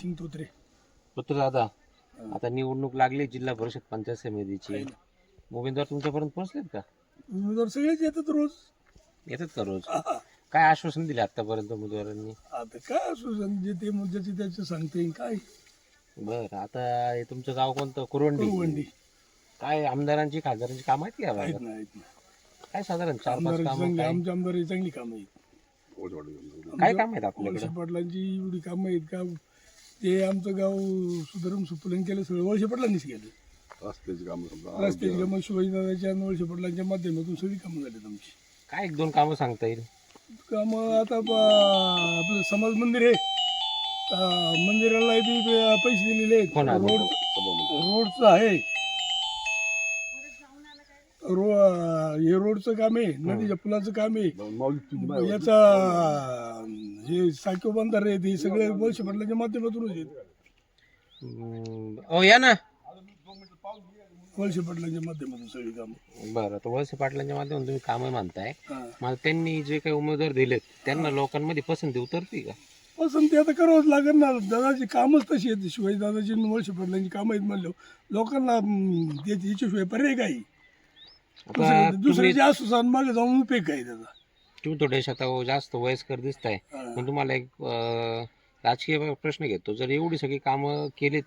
जयसिंग तोत्रे पुत्र दादा आता निवडणूक लागली जिल्हा परिषद पंचायत समितीची. उमेदवार तुमच्यापर्यंत पोहोचलेत का? उमेदवार सगळेच येतात रोज. येतात का रोज. काय आश्वासन दिले आतापर्यंत उमेदवारांनी? आता काय असू जे ते मुद्द्याचे त्याचे सांगते काय? बर आता हे तुमचं गाव कोणतं? कुरवंडी. वंडी काय आमदारांची खासदारांची काम आहेत का भागात? काय साधारण चार पाच काम आमच्या आमदाराची चांगली कामं आहेत. काय काम आहेत आपल्याकडे? पाटलांची एवढी कामं आहेत का? ते आमचं गाव सुधारून सुपलन केलं सगळं वळसे पाटलांनीच केलं. रस्त्याची कामं समजा रस्त्याची कामं शिवाजीदादाच्या आणि माध्यमातून सगळी कामं झालीत आमची. काय एक दोन कामं सांगता येईल? कामं आता ब- आपलं समाज मंदिर आहे. मंदिराला बी पैसे दिलेले आहेत. कोण आलं? रोड रोडचं आहे. रो हे रोडचं काम आहे नदीच्या पुलाचं काम आहे. माऊली तुझी बाय याचा हे साखो बंधारे आहेत हे सगळे वळसे पाटलांच्या माध्यमातूनच आहेत ओ या ना. वळसे पाटलांच्या माध्यमातून सगळी कामं. बरं तर वळसे पाटलांच्या माध्यमातून तुम्ही कामं मानताय हा. मला त्यांनी जे काही उमेदवार दिलेत त्यांना लोकांमध्ये पसंती उतरते का? पसंती आता करावंच लागेल ना. दादाची कामच तशी आहेत. शिवाजी दादाची आणि वळसे पाटलांची कामं आहेत म्हणलं लोकांना हम्म, त्याची याच्याशिवाय पर्याय काही. आता तुम्ही दुसऱ्याचे असू मागे जाऊन उपयोग काय त्याचा? तुम्ही थोडेश आता जास्त वयस्कर दिसताय. पण तुम्हाला एक अं, राजकीय प्रश्न घेतो. जर एवढी सगळी कामं केलीत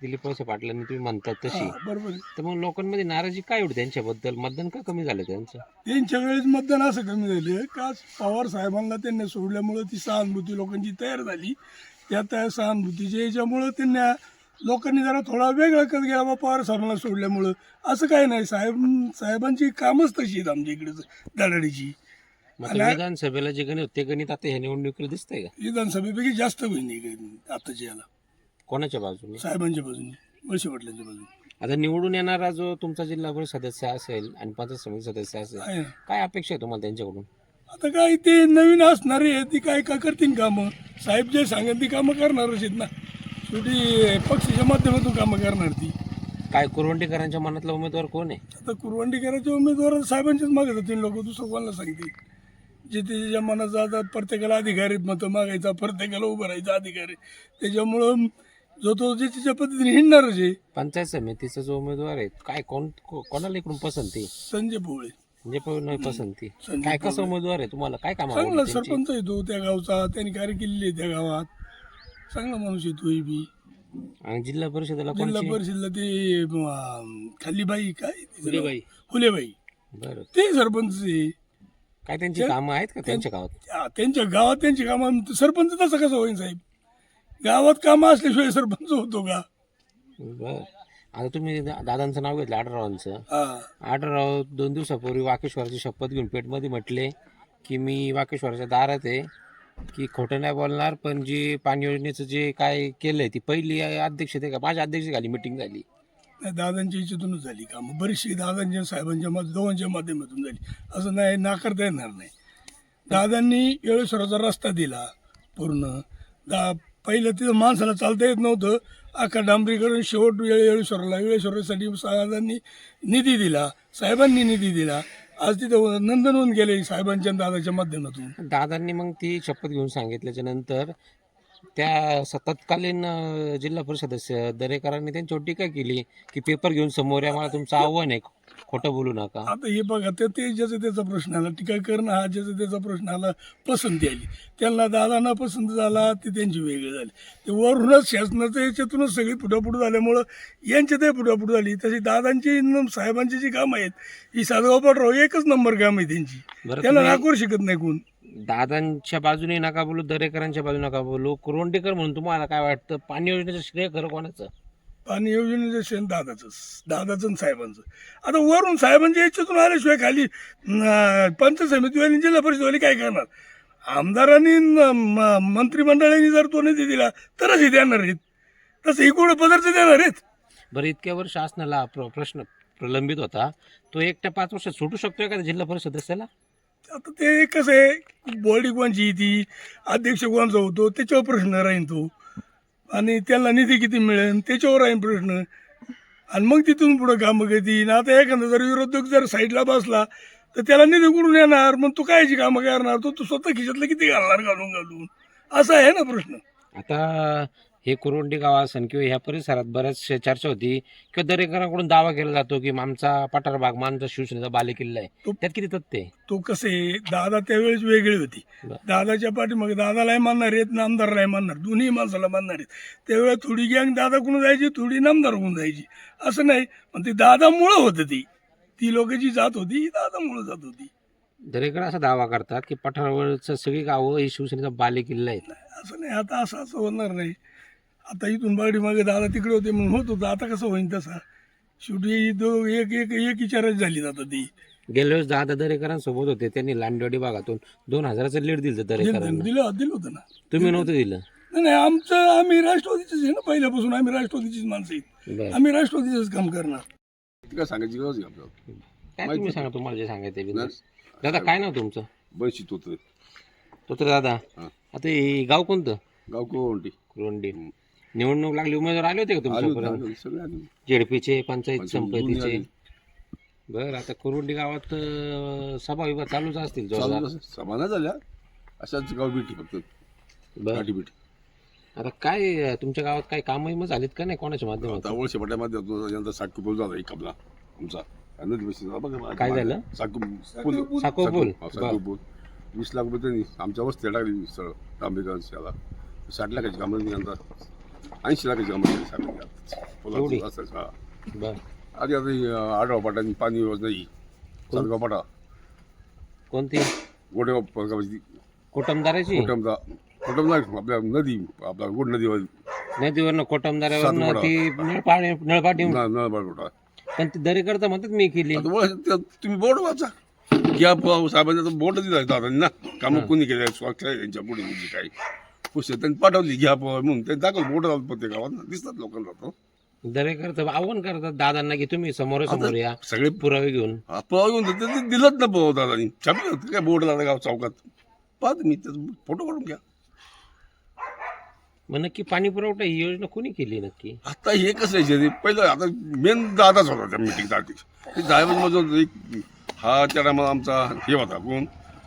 दिलीप वळसे पाटलांनी तुम्ही म्हणतात तशी. हा, बरोबर आहे. तर मग लोकांमध्ये नाराजी काय एवढी त्यांच्याबद्दल? मतदान का कमी झालं त्यांचं? त्यांच्या वेळेस मतदान असं कमी झाले. का पवार साहेबांना त्यांनी सोडल्यामुळं ती सहानुभूती लोकांची तयार झाली. त्या त्या सहानुभूतीच्या याच्यामुळं त्यांना लोकांनी जरा थोडा वेगळा करत गेला बा पवार साहेबांना सोडल्यामुळं. असं काही नाही. साहेब साहेबांची कामच तशी आहेत आमच्या इकडे दडाडीची मग विधानसभेला जे गणित ते गणित आता ह्या निवडणुकीला दिसतंय का? विधानसभेपैकी जास्त होईल इकडे आताच्या याला कोणाच्या बाजूने? साहेबांच्या बाजूने वळसे पाटलांच्या बाजूने. आता निवडून येणारा जो तुमचा जिल्हा परिषद सदस्य असेल आणि पंचायत समिती सदस्य असेल आहे ना. काय अपेक्षा आहे तुम्हाला त्यांच्याकडून? आता काय ते नवीन असणारे आहे ती काय का करतील कामं? साहेब जे सांगेल ती कामं करणारच आहेत ना. शेवटी पक्षाच्या माध्यमातून कामं करणार ती. काय कुरवंडीकरांच्या मनातला उमेदवार कोण आहे? आता कुरवंडीकरांचे उमेदवार साहेबांचेच मागत होते लोक दुसरं कोणाला सांगते जे त्याच्या मनाचा आता प्रत्येकाला अधिकारी मतं मागायचा प्रत्येकाला उभं राहायचा अधिकारी त्याच्यामुळं जो तो जे त्याच्या पद्धतीने हिंडणारच आहे. पंचायत समितीचा जो उमेदवार आहे काय कोण को- कोणाला इकडून पसंती संजय भोळे म्हणजे पण नाही पसंती संजय काय कसं उमेदवार आहे तुम्हाला? काय काम चांगला आवडलं त्यांची? सरपंच येतो त्या गावचा त्यांनी कार्य केलेली आहे त्या गावात. चांगला माणूस येतो हे बी. आणि जिल्हा परिषदेला जिल्हा कोणची परिषदला ते अं, खालीबाई काय? तिचं नाव? फुलेबाई. फुलेबाई. बरं. ते सरपंच आहे. काय त्यांची कामं आहेत का त्यांच्या गावात? त्या- त्यांच्या गावात त्यांची कामं सरपंच तसं कसं होईल साहेब? गावात कामं असल्याशिवाय सरपंच होतो का? बर. आता तुम्ही दा- दादांचं नाव घेतलं आढळरावांचं हा. आढळराव दोन दिवसापूर्वी वाकेश्वराची शपथ घेऊन पेटमध्ये म्हटले की मी वाकेश्वराच्या दारात आहे की खोटं नाही बोलणार पण जी पाणी योजनेचं जे काय केलंय ती पहिली अध्यक्ष ते का माझ्या अध्यक्षतेखाली मिटिंग झाली. दादांच्या याच्यातूनच झाली कामं. बरीचशी दादांच्या साहेबांच्या मा- दोघांच्या माध्यमातून झाली. असं नाही नाकारता येणार नाही. दादांनी येळेश्वराचा रस्ता दिला पूर्ण. दा पहिलं तिथं माणसाला चालता येत नव्हतं. अख्खा डांबरीकरण शेवट येळे येळेश्वराला. येळेश्वरासाठी दादांनी निधी दिला. साहेबांनी निधी दिला. आज तिथं नंदनवन गेले साहेबांच्या दादाच्या माध्यमातून. दादांनी मग ती शपथ घेऊन सांगितल्याच्या नंतर त्या स- तत्कालीन अं, जिल्हा परिषद सदस्य दरेकरांनी त्यांच्यावर टीका केली की पेपर घेऊन समोर या मला तुमचं आव्हान आहे. खोटं बोलू नका. आता हे बघा ते ते ज्याचा त्याचा प्रश्न आला टीका करणं हा ज्याचा त्याचा प्रश्न आला पसंती आली. त्यांना दादांना पसंत झाला ते त्यांची वेगळी झाली. ते वरूनच शासनाचं याच्यातूनच सगळी पुढापुढ झाल्यामुळं यांच्या ते पुढापुढ झाली. तशी दादांची न साहेबांची जी कामं आहेत ही साधगाव पाठराव एकच नंबर काम आहे त्यांची. बरं त्याला तुम्ही नाकोर शिकत नाही कोण. दादांच्या बाजूने नका बोलू दरेकरांच्या बाजूने नका बोलू. कुरवंडीकर म्हणून तुम्हाला काय वाटतं? पाणी योजनेचं श्रेय खरं कोणाचं? पाणी योजनेचं शेण दादाचंच दादाचं आणि साहेबांचं. आता वरून साहेबांच्या याच्यातून आल्याशिवाय खाली न- पंचायत समितीवाली जिल्हा परिषदवाली काय करणार? आमदारांनी न- म- मंत्रिमंडळाने जर तो निधी दिला तरच हे देणार आहेत. तसं इकडे पदार्थ देणार आहेत? बरं इतक्या वर्ष शासनाला प्र- प्रश्न प्रलंबित होता. तो एकट्या पाच वर्षात सुटू शकतोय का जिल्हा परिषद सदस्याला? आता ते कसं आहे बॉडी कोणची ती अध्यक्ष कोणचा होतो त्याच्यावर प्रश्न राहीन तो आणि त्यांना निधी किती मिळेल त्याच्यावर राहीन प्रश्न. आणि मग तिथून पुढं कामं घेतील आता एखादा जर विरोधक जर साईडला बसला तर त्याला निधी कुठून येणार? मग तू कायची कामं करणार? तो तू स्वतः खिशातलं किती घालणार घालून घालून असा आहे ना प्रश्न. आता हे कुरुंडी गाव असेल किंवा ह्या परिसरात बऱ्याच चर्चा होती किंवा दरेकरांकडून दावा केला जातो की आमचा पठार भाग आमचा शिवसेनेचा बालेकिल्ला आहे. तो- त्यात किती तथ्य आहे? तो कसे दादा त्यावेळेस वेगळी होती. दादाच्या पाठीमागे दादालाही मानणार आहेत ना आमदारलाही मानणार दोन्ही माणसाला मानणार आहेत. त्यावेळेस थोडी गँग दादाकडून जायची थोडी नामदारकडून जायची? असं नाही पण ती दादामुळं होतं ती. ती लोक जी जात होती ही दादामुळं जात होती. दरेकर असा दावा करतात की पठारावरचं सगळी गावं ही शिवसेनेचा बालेकिल्ला आहेत. असं नाही आता असं असं होणार नाही. आता इथून बागडी मागे दादा तिकडे होते म्हणून होत होतं. आता कसं होईन तसा? शेवटी दो एक एक एक विचारच झाली आता ती गेल्या वेळेस दादा दरेकरांसोबत होते. त्यांनी लांडवाडी भागातून दोन हजाराचं लीड दिलं दिलं दरेकरांना. दिलं दिलं होतं ना. तुम्ही नव्हतं दिलं? नाही नाही आमचं आम्ही राष्ट्रवादीचेच आहे ना पहिल्यापासून. आम्ही राष्ट्रवादीचीच माणसं आहेत. बरं. आम्ही राष्ट्रवादीचंच काम करणार. ती काय सांगायची गरज आहे आपल्याला? काय तुम्ही सांगा तुम्हाला जे सांगायचं आहे business. दादा काय नाव तुमचं? बनशी तोत्र. तो तर दादा. हा. आता हे गाव कोणतं? गाव कोणती कुरुंडी. निवडणूक लागली उमेदवार आले होते का तुमच्यापर्यंत आली होती, सगळे आले जेडपीचे पंचायत संपत्तीचे. बरं आता कुरुंडी गावात अं, सभा विभाग चालूच असतील चालू जोरदार सभा नाही झाल्या. अशाच गाव भेटी फक्त. बरं. गाठी भेटी. आता काय अं, तुमच्या गावात काय कामही मग झालीत का नाही कोणाच्या आता माध्यमातून वळशे पाट्यामध्ये यंदा सातकी पूल झाला एक आपला आमचा. बघा काय झालं? साकू पूल साको पूल हा, साकू पूल वीस लाख रुपये त्यांनी आमच्या वस्ती टाकली सरळ तांबेगंज याला साठ लाखाची कामं त्यांनी यंदा ऐंशी लाखाची साठ एवढी? लाखाची असं हा बर आधी आता ही, अं, आडवा पाटाने पाणी योजना ही सातगाव पाटा कोणती गोडेगाव परगावाची कोटमदाराची कुटुंबा कुटुंब आपल्या नदी आपला गोड नदीवर नदीवरनं कोटमदारावरनं सातपुडा. ती नळपाणी नळपाटी नळबाड गोटा पण ती दरेकर तर म्हणतात मी केली. आता वळ- त्या- तुम्ही बोर्ड वाचा. या प- साहेबांना बोर्ड दिला दादांनी. ना कामं कोणी केले स्वाक्ष यांच्या पुढे म्हणजे पुस्तक त्यांनी पाठवली घ्या प- म्हणून. ते दाखवलं बोर्ड लावलं प्रत्येक गावात. दिसतात लोकांना तो. दरेकर तर आव्हान करतात दादांना की तुम्ही समोर समोर या सगळे पुरावे घेऊन. पळा घेऊन ते- ते दिलंच ना पळव दादानी. छापले होते काय बोर्ड लागला गाव चौकात? पाहा तुम्ही त्याचा फोटो काढून घ्या. मग नक्की पाणी पुरवठा ही योजना कोणी केली नक्की? आता हे कसं आहे जे पहिलं आता मेन दादाच होता त्या मीटिंगसाठी ड्रायव्हरमध्ये एक हा त्या टायमाला आमचा हे होता कोण?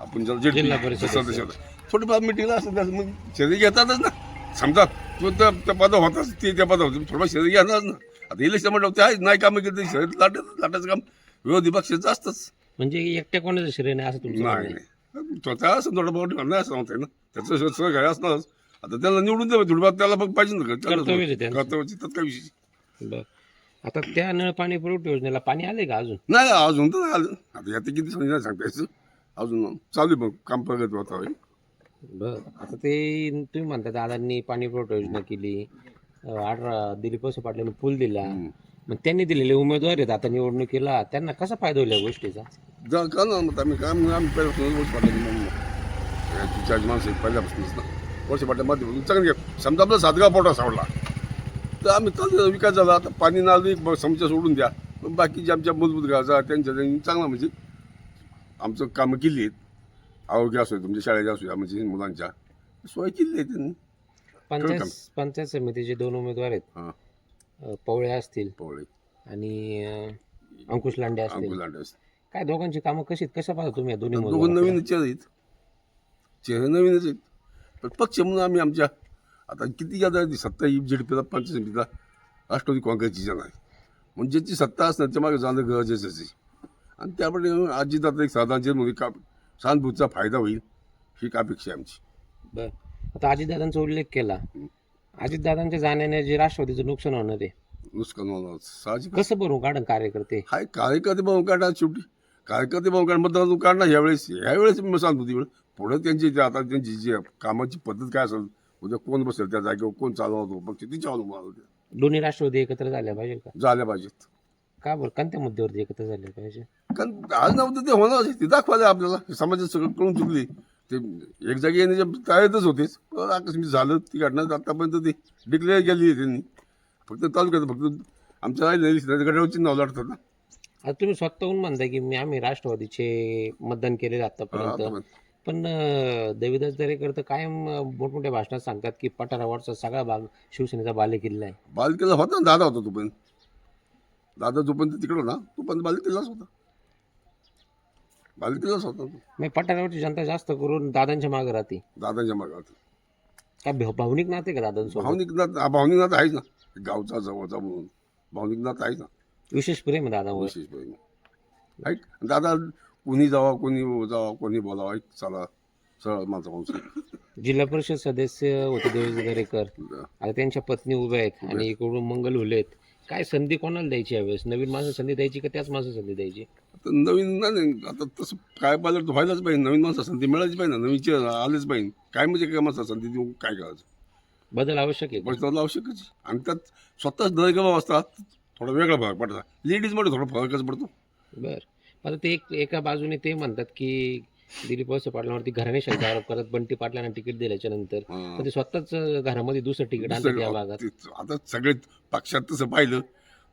आपण ज्याला जिल्हा परिषद सदस्य होता. थोडीफार मिटिंगला असं त्याचं मग शेती घेतातच ना. समजा तो त्या त्या पदा होताच ते त्या पदा होते थोडं शेती घेणारच ना. आता इलेक्शन म्हटलं ते आहे नाही कामं केली शहरात लाटत लाटायचं काम. विरोधी पक्षाचं असतंच. म्हणजे एकट्या कोणाचं श्रेय नाही असं तुमचं म्हणणं नाही. आहे. नाही स्वतः असं थोडं बहुत नाही असं म्हणतंय ना. त्याचं सगळं काय असणारच. आता त्याला निवडून द्यावं थोडीफार त्याला पण पाहिजे ना आहे त्यांचं. कर्तव्याची त्यात काय बर. आता त्या नळ पाणी पुरवठा योजनेला पाणी आले का अजून? नाही अजून तर नाही आलं. आता यात किती सांगता यायचं. अजून चालू आहे मग. काम प्रगत होत आहे. बर. आता ते तुम्ही म्हणता दादांनी पाणी पुरवठा योजना केली. अं, आढळा दिलीप वळसे पाटलांनी पूल दिला. मग त्यांनी दिलेले उमेदवार आहेत. आता निवडणुकीला त्यांना कसा फायदा होईल या गोष्टीचा? जा का ना मग आम्ही काम आम्ही पहिल्यापासून वर्ष पाठवली चार माणसं पहिल्यापासूनच ना. वर्ष चांगलं समजा आपला सातगाव पोटा सावडला तर आम्ही चालू विकास झाला. आता पाणी नालं समस्या सोडून द्या. पण बाकीचे आमच्या मूलभूत गरजा त्यांच्या त्यांनी चांगला म्हणजे आमचं कामं केली आहेत. आरोग्य असू तुमच्या शाळेच्या असू द्या म्हणजे मुलांच्या सोय केली आहे पंचायत पंचायत समितीचे दोन उमेदवार आहेत हां. अं, पवळे असतील पवळे. आणि अं, अंकुश लांडे असतील. अंकुल लांडे काय दोघांची कामं कशी आहेत? कशा पाहता तुम्ही या दोन्ही दोघं उमेदवारांकडे? नवीन चेहरे आहेत. चेहरे नवीनच आहेत. पण पक्ष म्हणून आम्ही आमच्या आता किती आता सत्ता ही जेडपीला पंचायत समितीला राष्ट्रवादी काँग्रेसची जण आहे. म्हणजे ज्याची सत्ता असणार त्या मागे जाणं गरजेचंच आहे. आणि त्यामुळे आजी आता एक साधारण म्हणजे का सहानुभूतीचा फायदा होईल ही एक अपेक्षा आहे आमची. बर. आता अजितदादांचा उल्लेख केला. अजितदादांच्या जाण्याने जे राष्ट्रवादीचं नुकसान होणार आहे नुकसान होणार साहजिक कसं भरून काढन कार्यकर्ते? हाय कार्यकर्ते भाऊ काढा शेवटी. कार्यकर्ते भाऊ काढ मतदान काढणार ह्यावेळेस ह्यावेळेस मी सहानुभूती मिळेल पुढे त्यांची जे आता त्यांची जी कामाची पद्धत काय असेल उद्या कोण बसेल त्या जागेवर कोण चालवतो पक्ष तिच्या दोन्ही राष्ट्रवादी एकत्र झाल्या पाहिजे का? झाल्या पाहिजेत. का बरं? कोणत्या मुद्द्यावरती एकत्र झाले पाहिजे? कारण आज नव्हतं ते होणार ते दाखवायला आपल्याला. समाजात सगळं कळून चुकली. ते एक जागी येण्याच्या तयारीतच होतेच. पण आकस्मिक झालं ती घटना आतापर्यंत ती डिक्लेअर केली आहे त्यांनी. फक्त तालुक्यात फक्त आमच्या गटावरची नाव लाटतात ना. आता तुम्ही स्वतःहून म्हणताय की मी आम्ही राष्ट्रवादीचे मतदान केलेले आतापर्यंत. आता पण देवीदास दरेकर तर कायम मोठमोठ्या भाषणात सांगतात की पठारावरचा सगळा भाग शिवसेनेचा बालेकिल्ला आहे. बालकेला होता ना दादा होता तोपर्यंत. दादा जोपर्यंत तिकडं ना तोपर्यंत बालकेलाच होता. बालकेलाच होता तो. पठारावरची जनता जास्त करून दादांच्या मागे राहते. दादांच्या मागात काय भाव- भावनिक नाते का दादांसोबत? भावनिक नात हा, भावनिक नात आहेच ना. गावचा जवळचा म्हणून. भावनिक नात आहेच ना. विशेष प्रेम आहे दादावर. विशेष प्रेम ऐक दादा कोणी जावा कोणी जावा कोणी बोलावा ऐक चला सरळ माझा माणूस जिल्हा परिषद सदस्य होते देवेंद्र दरेकर. आता त्यांच्या पत्नी उभ्या आहेत आणि इकडून मंगल हुले आहेत काय संधी कोणाला द्यायची यावेळेस? नवीन माणसं संधी द्यायची का त्याच माणसं संधी द्यायची? आता नवीन नाही नाही, आता तसं काय पाहिलं तर व्हायलाच पाहिजे. नवीन माणसं संधी मिळालीच पाहिजे ना. नवीनचे आलेच पाहिजे. काय म्हणजे काय माणसं संधी देऊन काय करायचं? बदल आवश्यक आहे. का? पैसा आवश्यकच आहे. आणि त्यात स्वतःच दरेगाव असतात थोडा वेगळा फरक पडता. लेडीजमध्ये थोडा फरकच पडतो. बर. आता ते एक एका बाजूने ते म्हणतात की दिलीप वळसे पाटलांवरती घराणेशाहीचा आरोप करत बंटी पाटलांना तिकीट दिल्याच्या नंतर हा. पण ते स्वतःच घरामध्ये दुसरं तिकीट आणतात या भागात. ते- आता सगळे पक्षात तसं पाहिलं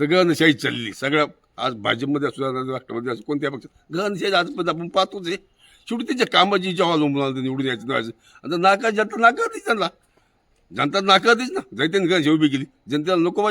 तर गहनशाही चालली. सगळ्या आज भाजपमध्ये असू द्या, राष्ट्रवादी असू कोणत्या पक्षात. गहनशाही आजपर्यंत आपण पाहतोच आहे. शेवटी त्याच्या कामाची जेव्हा लोंबून निवडून यायचं निवडायचं आता नाका जनता नाकारतीच त्यांना. जनता नाकारतीच ना. जैत्याने गहनशाही उभी केली. जनतेला नको पाहिजे